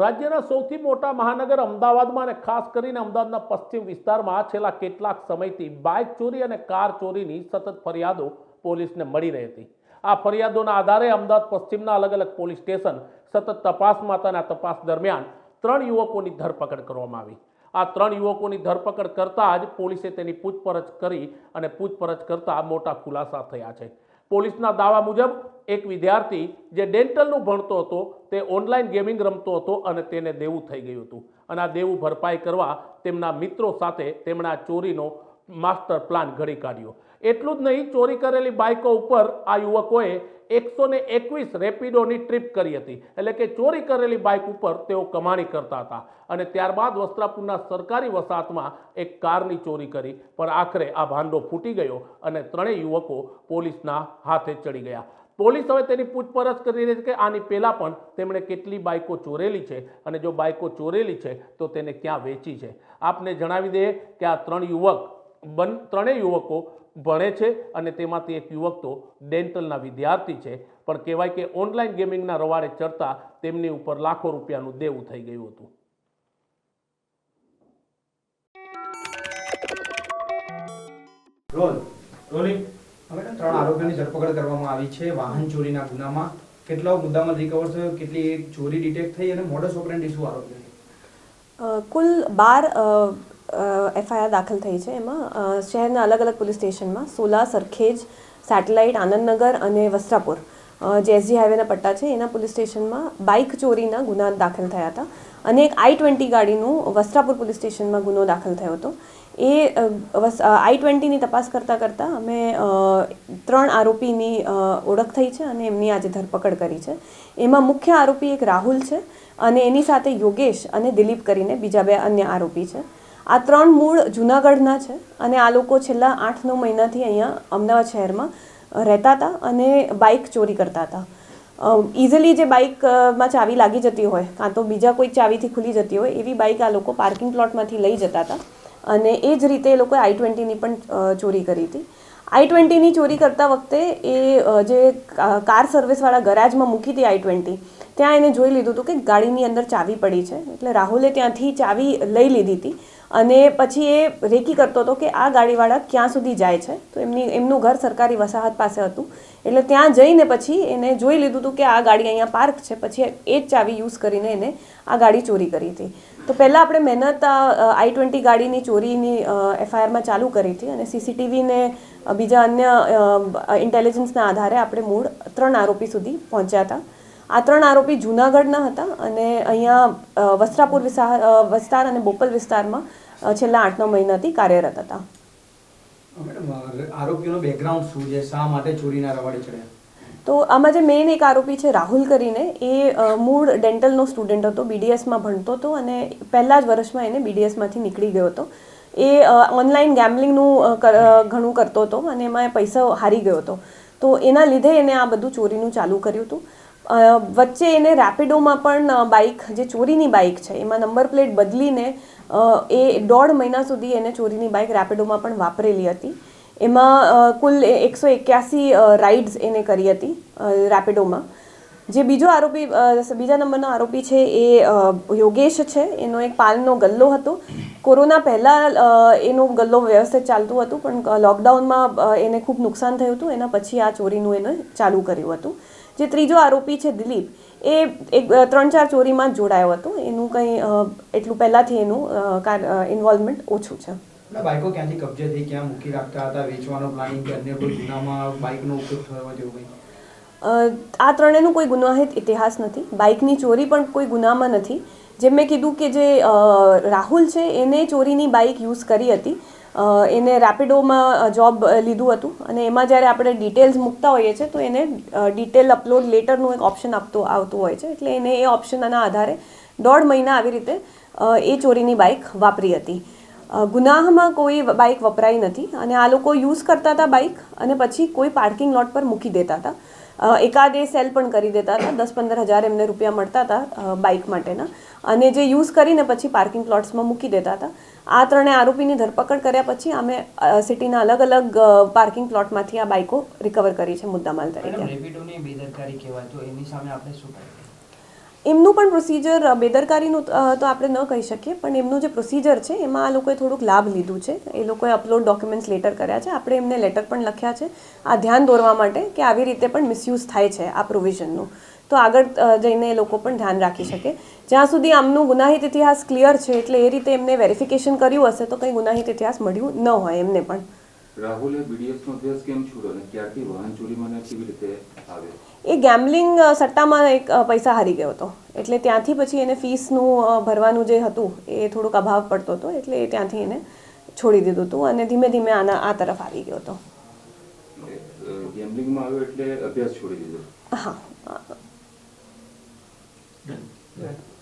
રાજ્યના સૌથી મોટા મહાનગર અમદાવાદમાં અને ખાસ કરીને અમદાવાદના પશ્ચિમ વિસ્તારમાં છેલ્લા કેટલાક સમયથી બાઇક ચોરી અને કાર ચોરીની સતત ફરિયાદો પોલીસને મળી રહી હતી. આ ફરિયાદોના આધારે અમદાવાદ પશ્ચિમના અલગ અલગ પોલીસ સ્ટેશન, સતત તપાસમાં હતા અને તપાસ દરમિયાન ત્રણ યુવકોની ધરપકડ કરવામાં આવી. આ ત્રણ યુવકોની ધરપકડ કરતાં જ પોલીસે તેની પૂછપરછ કરી અને પૂછપરછ કરતાં મોટા ખુલાસા થયા છે. પોલીસના દાવા મુજબ એક વિદ્યાર્થી જે ડેન્ટલનું ભણતો હતો, તે ઓનલાઈન ગેમિંગ રમતો હતો અને તેને દેવું થઈ ગયું હતું. અને આ દેવું ભરપાઈ કરવા તેમના મિત્રો સાથે તેમણે આ ચોરીનો માસ્ટર પ્લાન ઘડી કાઢ્યો. એટલું જ નહીં, ચોરી કરેલી બાઇકો ઉપર આ યુવકોએ એકસો ને એકવીસ રેપિડોની ટ્રીપ કરી હતી. એટલે કે ચોરી કરેલી બાઇક ઉપર તેઓ કમાણી કરતા હતા. અને ત્યારબાદ વસ્ત્રાપુરના સરકારી વસાહતમાં એક કારની ચોરી કરી. પણ આખરે આ ભાંડો ફૂટી ગયો અને ત્રણેય યુવકો પોલીસના હાથે ચડી ગયા. પોલીસ હવે તેની પૂછપરછ કરી રહી છે કે આની પહેલાં પણ તેમણે કેટલી બાઇકો ચોરેલી છે અને જો બાઇકો ચોરેલી છે તો તેને ક્યાં વેચી છે? આપને જણાવી દઈએ કે આ ત્રણ યુવક બન ત્રણેય યુવકો ભણે છે અને તેમાંથી એક યુવક તો ડેન્ટલના વિદ્યાર્થી છે. પણ કહેવાય કે ઓનલાઈન ગેમિંગના રવાડે ચડતા તેમની ઉપર લાખો રૂપિયાનું દેવું થઈ ગયું હતું. Roll rolling. હવે ત્રણ આરોપીઓની ધરપકડ કરવામાં આવી છે. વાહન ચોરીના ગુનામાં કેટલા મુદ્દામાં રિકવર થયો કેટલી ચોરી ડિટેક્ટ થઈ અને મોડસ ઓપરેન્ડ શું આરોપીઓની કુલ બાર એફઆઈઆર દાખલ થઈ છે એમાં. શહેરના અલગ અલગ પોલીસ સ્ટેશનમાં સોલા, સરખેજ, સેટેલાઇટ, આનંદનગર અને વસ્ત્રાપુર. જે એસજી હાઈવેના પટ્ટા છે, એના પોલીસ સ્ટેશનમાં બાઇક ચોરીના ગુના દાખલ થયા હતા. અને એક આઈ ટ્વેન્ટી ગાડીનું વસ્ત્રાપુર પોલીસ સ્ટેશનમાં ગુનો દાખલ થયો હતો. એ આઈ ટ્વેન્ટીની તપાસ કરતાં કરતાં અમે ત્રણ આરોપીની ઓળખ થઈ છે અને એમની આજે ધરપકડ કરી છે. એમાં મુખ્ય આરોપી એક રાહુલ છે અને એની સાથે યોગેશ અને દિલીપ કરીને બીજા બે અન્ય આરોપી છે. આ ત્રણ મૂળ જૂનાગઢના છે અને આ લોકો છેલ્લા આઠ નવ મહિનાથી અહીંયા અમદાવાદ શહેરમાં રહેતા હતા અને બાઇક ચોરી કરતા હતા. ઇઝીલી જે બાઇકમાં ચાવી લાગી જતી હોય, કાં તો બીજા કોઈ ચાવીથી ખુલી જતી હોય, એવી બાઇક આ લોકો પાર્કિંગ પ્લોટમાંથી લઈ જતા હતા. અને એ જ રીતે એ લોકોએ આઈ ટ્વેન્ટીની પણ ચોરી કરી હતી. આઈ ટ્વેન્ટીની ચોરી કરતા વખતે એ જે કાર સર્વિસવાળા ગરાજમાં મૂકી હતી આઈ ટ્વેન્ટી ત્યાં એને જોઈ લીધું હતું કે ગાડીની અંદર ચાવી પડી છે. એટલે રાહુલે ત્યાંથી ચાવી લઈ લીધી હતી. અને પછી એ રેકી કરતો હતો કે આ ગાડીવાળા ક્યાં સુધી જાય છે? તો એમની, એમનું ઘર સરકારી વસાહત પાસે હતું. એટલે ત્યાં જઈને પછી એને જોઈ લીધું હતું કે આ ગાડી અહીંયા પાર્ક છે. પછી એ જ ચાવી યુઝ કરીને એને આ ગાડી ચોરી કરી હતી. તો પહેલાં આપણે મહેનત આઈ ટ્વેન્ટી ગાડીની ચોરીની એફઆઈઆરમાં ચાલુ કરી હતી અને સીસીટીવીને બીજા અન્ય ઇન્ટેલિજન્સના આધારે આપણે મૂળ ત્રણ આરોપી સુધી પહોંચ્યા હતા. આ ત્રણ આરોપી જૂનાગઢના હતા અને અહીંયા વસ્ત્રાપુર વિસ્તાર અને બોપલ વિસ્તારમાં છેલ્લા આઠ નવ મહિનાથી કાર્યરત હતા. આરોપીઓનો બેકગ્રાઉન્ડ શું છે? શા માટે ચોરીના રવાડે ચડ્યા? તો આમાં જે મેઇન એક આરોપી છે રાહુલ કરીને એ મૂળ ડેન્ટલનો સ્ટુડન્ટ હતો બીડીએસમાં ભણતો હતો અને પહેલા જ વર્ષમાં એને બીડીએસમાંથી નીકળી ગયો હતો. એ ઓનલાઈન ગેમ્બલિંગનું ઘણું કરતો હતો અને એમાં એ પૈસા હારી ગયો હતો. તો એના લીધે એને આ બધું ચોરીનું ચાલુ કર્યું હતું. વચ્ચે એને રેપિડોમાં પણ બાઇક, જે ચોરીની બાઇક છે, એમાં નંબર પ્લેટ બદલીને એ દોઢ મહિના સુધી એને ચોરીની બાઇક રેપિડોમાં પણ વાપરેલી હતી. એમાં કુલ એકસો એક્યાસી રાઇડ્સ એને કરી હતી રેપિડોમાં. જે બીજો આરોપી બીજા નંબરનો આરોપી છે એ યોગેશ છે. એનો એક પાલનો ગલ્લો હતો. કોરોના પહેલાં એનો ગલ્લો વ્યવસ્થિત ચાલતું હતું, પણ લોકડાઉનમાં એને ખૂબ નુકસાન થયું હતું. એના પછી આ ચોરીનું એને ચાલુ કર્યું હતું. જે ત્રીજો આરોપી છે દિલીપ એ એક ત્રણ ચાર ચોરીમાં જોડાયો હતો. એનું કંઈ એટલું પહેલાંથી એનું ઇન્વોલ્વમેન્ટ ઓછું છે. બાઇકો ક્યાંથી કબજે થઈ ક્યાં મૂકી રાખતા હતા વેચવાનો પ્લાનિંગ કે અન્ય કોઈ ગુનામાં બાઇકનો ઉપયોગ થયો જેવું કંઈ? આ ત્રણેયનું કોઈ ગુનાહિત ઇતિહાસ નથી. બાઇકની ચોરી પણ કોઈ ગુનામાં નથી. જેમ મેં કીધું કે જે રાહુલ છે એને ચોરીની બાઇક યુઝ કરી હતી. એને રેપિડોમાં જોબ લીધું હતું. અને એમાં જ્યારે આપણે ડિટેલ્સ મૂકતા હોઈએ છીએ, તો એને ડિટેલ અપલોડ લેટરનું એક ઓપ્શન આપતું, આવતું હોય છે. એટલે એને એ ઓપ્શનના આધારે દોઢ મહિના આવી રીતે એ ચોરીની બાઇક વાપરી હતી. ગુનાહમાં કોઈ બાઇક વપરાઈ નથી. અને આ લોકો યુઝ કરતા હતા બાઇક અને પછી કોઈ પાર્કિંગ લોટ પર મૂકી દેતા હતા. એકાદ એ સેલ પણ કરી દેતા હતા. દસ પંદર હજાર એમને રૂપિયા મળતા હતા બાઇક માટેના. અને જે યુઝ કરીને પછી પાર્કિંગ પ્લોટ્સમાં મૂકી દેતા હતા. આ ત્રણે આરોપીની ધરપકડ કર્યા પછી અમે સિટીના અલગ અલગ પાર્કિંગ પ્લોટમાંથી આ બાઇકો રિકવર કરી છે મુદ્દામાલ તરીકે. એમનું પણ પ્રોસિજર બેદરકારીનું તો આપણે ન કહી શકીએ પણ એમનું જે પ્રોસિજર છે એમાં આ લોકોએ થોડુંક લાભ લીધું છે. એ લોકોએ અપલોડ ડોક્યુમેન્ટ્સ લેટર કર્યા છે. આપણે એમને લેટર પણ લખ્યા છે. આ ધ્યાન દોરવા માટે કે આવી રીતે પણ મિસયુઝ થાય છે આ પ્રોવિઝનનું તો આગળ જઈને એ લોકો પણ ધ્યાન રાખી શકે. જ્યાં સુધી આમનું ગુનાહિત ઇતિહાસ ક્લિયર છે એટલે એ રીતે એમને વેરિફિકેશન કર્યું હશે તો કંઈ ગુનાહિત ઇતિહાસ મળ્યું ન હોય એમને પણ. રાહુલે બીડીએસનો અભ્યાસ કેમ છોડ્યો અને ક્યારથી વાહન ચોરીમાં કેવી રીતે આવ્યો એ ગેમ્બલિંગ સટ્ટામાં એક પૈસા હારી ગયો હતો. એટલે ત્યાંથી પછી એને ફીસનું ભરવાનું જે હતું એ થોડુંક અભાવ પડતો હતો એટલે એ ત્યાંથી એને છોડી દીધું હતું અને ધીમે ધીમે આના આ તરફ આવી ગયો હતો. ગેમ્બલિંગમાં આવ્યો એટલે અભ્યાસ છોડી દીધો? હા. Yeah.